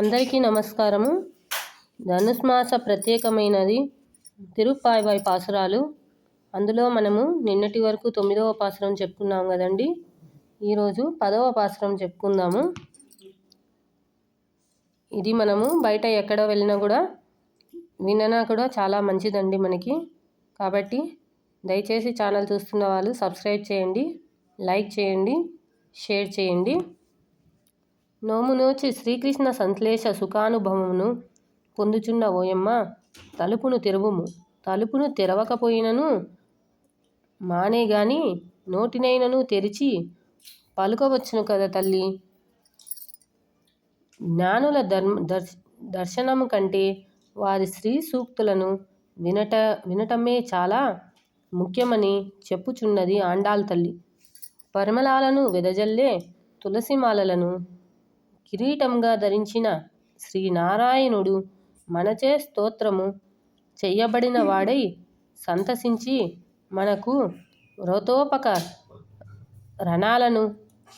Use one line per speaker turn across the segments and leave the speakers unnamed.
అందరికీ నమస్కారము. ధనుష్మాస ప్రత్యేకమైనది తిరుప్పాయిబాయి పాసురాలు. అందులో మనము నిన్నటి వరకు తొమ్మిదవ పాసురం చెప్పుకున్నాం కదండి. ఈరోజు పదవ పాసురం చెప్పుకుందాము. ఇది మనము బయట ఎక్కడ వెళ్ళినా కూడా విననా కూడా చాలా మంచిదండి మనకి. కాబట్టి దయచేసి ఛానల్ చూస్తున్న వాళ్ళు సబ్స్క్రైబ్ చేయండి లైక్ చేయండి షేర్ చేయండి. నోము నోచి శ్రీకృష్ణ సంశ్లేష సుఖానుభవమును పొందుచున్న ఓయమ్మ తలుపును తెరువుము. తలుపును తెరవకపోయినను మానే గాని నోటినైనను తెరిచి పలుకవచ్చును కదా తల్లి. జ్ఞానుల ధర్మ దర్శ దర్శనము కంటే వారి స్త్రీ సూక్తులను వినట వినటమే చాలా ముఖ్యమని చెప్పుచున్నది ఆండాల్ తల్లి. పరిమళాలను వెదజల్లే తులసిమాలలను కిరీటంగా ధరించిన శ్రీనారాయణుడు మనచే స్తోత్రము చెయ్యబడిన వాడై సంతసించి మనకు వ్రతోపక రణాలను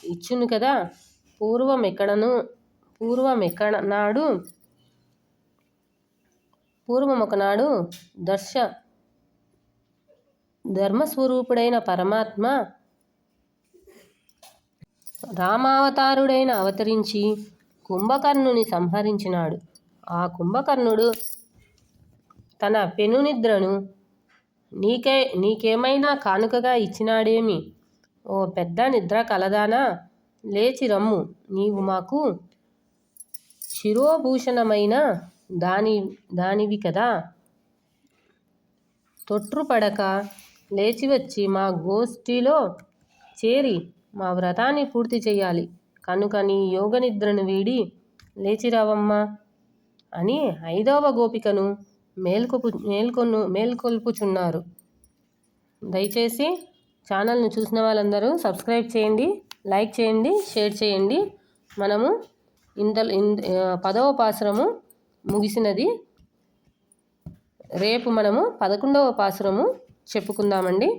ఇచ్చును కదా. పూర్వమెక్కడను ఎక్కడను నాడు పూర్వం ఒకనాడు దర్శ ధర్మస్వరూపుడైన పరమాత్మ రామావతారుడైన అవతరించి కుంభకర్ణుని సంహరించినాడు. ఆ కుంభకర్ణుడు తన పెనునిద్రను నీకే నీకేమైనా కానుకగా ఇచ్చినాడేమి? ఓ పెద్ద నిద్ర కలదానా? లేచి రమ్ము. నీవు మాకు శిరోభూషణమైన దాని దానివి కదా? తొట్రుపడక లేచి వచ్చి మా గోష్ఠిలో చేరి మా వ్రతాన్ని పూర్తి చేయాలి. కనుక నీ యోగ నిద్రను వీడి లేచిరావమ్మా అని ఐదవ గోపికను మేల్కొపు మేల్కొను మేల్కొల్పుచున్నారు. దయచేసి ఛానల్ని చూసిన వాళ్ళందరూ సబ్స్క్రైబ్ చేయండి లైక్ చేయండి షేర్ చేయండి. మనము ఇంత పదవ పాసురము ముగిసినది. రేపు మనము పదకొండవ పాసురము చెప్పుకుందామండి.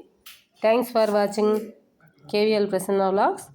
Thanks for watching. KVL Prasanna vlogs